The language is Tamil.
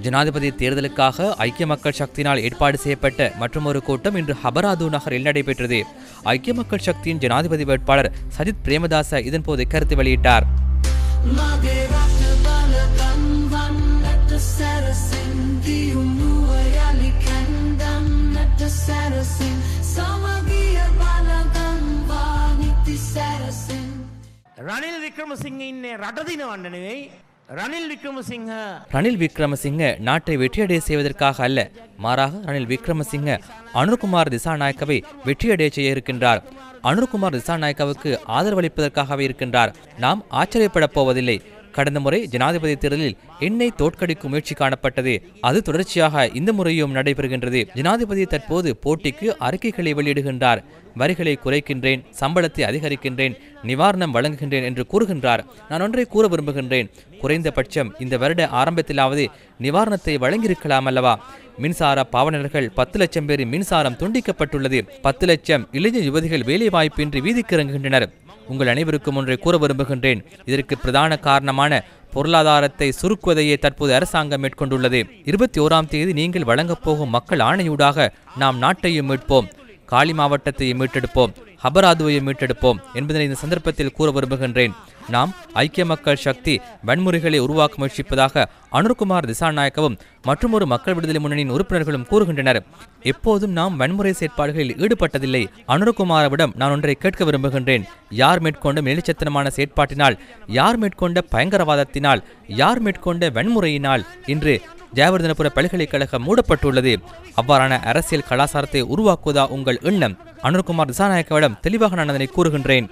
ஜனாதிபதி தேர்தலுக்காக ஐக்கிய மக்கள் சக்தியினால் ஏற்பாடு செய்யப்பட்ட மற்றொரு கூட்டம் இன்று ஹபராது நகரில் நடைபெற்றது. ஐக்கிய மக்கள் சக்தியின் ஜனாதிபதி வேட்பாளர் சஜித் பிரேமதாச இதன்போது கருத்து வெளியிட்டார். රනිල් වික්‍රමසිංහ ඉන්නේ රට දිනවන්න නෙවෙයි රනිල් වික්‍රමසිංහ ரணில் விக்ரமசிங்க நாட்டை வெற்றியடைய செய்வதற்காக அல்ல மாறாக ரணில் விக்ரமசிங்க அனுர்குமார் திசாநாயக்கவை வெற்றியடைய செய்ய இருக்கின்றார் அனுர்குமார் திசாநாயக்கவுக்கு ஆதரவளிப்பதற்காகவே இருக்கின்றார் நாம் ஆச்சரியப்படப் போவதில்லை கடந்த முறை ஜனாதிபதி தேர்தலில் எண்ணெய் தோற்கடிக்கும் முயற்சி காணப்பட்டது. அது தொடர்ச்சியாக இந்த முறையும் நடைபெறுகின்றது. ஜனாதிபதி தற்போது போட்டிக்கு அறிக்கைகளை வெளியிடுகின்றார். வரிகளை குறைக்கின்றேன் சம்பளத்தை அதிகரிக்கின்றேன் நிவாரணம் வழங்குகின்றேன் என்று கூறுகின்றார். நான் ஒன்றை கூற விரும்புகின்றேன். குறைந்தபட்சம் இந்த வருட ஆரம்பத்திலாவது நிவாரணத்தை வழங்கியிருக்கலாம் அல்லவா? மின்சார பாவனர்கள் பத்து லட்சம் பேரின் மின்சாரம் துண்டிக்கப்பட்டுள்ளது. பத்து லட்சம் இளைஞர் யுவதிகள் வேலைவாய்ப்பின்றி வீதிக்கு இறங்குகின்றனர். உங்கள் அனைவருக்கும் ஒன்றை கூற விரும்புகின்றேன். இதற்கு பிரதான காரணமான பொருளாதாரத்தை சுருக்குவதையே தற்போது அரசாங்கம் மேற்கொண்டுள்ளது. இருபத்தி ஓராம் தேதி நீங்கள் வழங்கப் போகும் மக்கள் ஆணையூடாக நாம் நாட்டையும் மீட்போம். காலி மாவட்டத்தையும் மீட்டெடுப்போம். அபராதுவையை மீட்டெடுப்போம் என்பதனை இந்த சந்தர்ப்பத்தில் கூற விரும்புகின்றேன். நாம் ஐக்கிய மக்கள் சக்தி வன்முறைகளை உருவாக்க முயற்சிப்பதாக அனுர்குமார் திசாநாயக்கவும் மற்றொரு மக்கள் விடுதலை முன்னணியின் உறுப்பினர்களும் கூறுகின்றனர். எப்போதும் நாம் வன்முறை செயற்பாடுகளில் ஈடுபட்டதில்லை. அனுர்குமாரவிடம் நான் ஒன்றை கேட்க விரும்புகின்றேன். யார் மேற்கொண்ட வெளிச்சத்தனமான செயற்பாட்டினால் யார் மேற்கொண்ட பயங்கரவாதத்தினால் யார் மேற்கொண்ட வன்முறையினால் இன்று ஜெயவர்தனபுர பல்கலைக்கழகம் மூடப்பட்டுள்ளது. அவ்வாறான அரசியல் கலாச்சாரத்தை உருவாக்குவதா உங்கள் எண்ணம்? அனுர்குமார் திசாநாயக்கவிடம் தெளிவாக நான் அதனை கூறுகின்றேன்.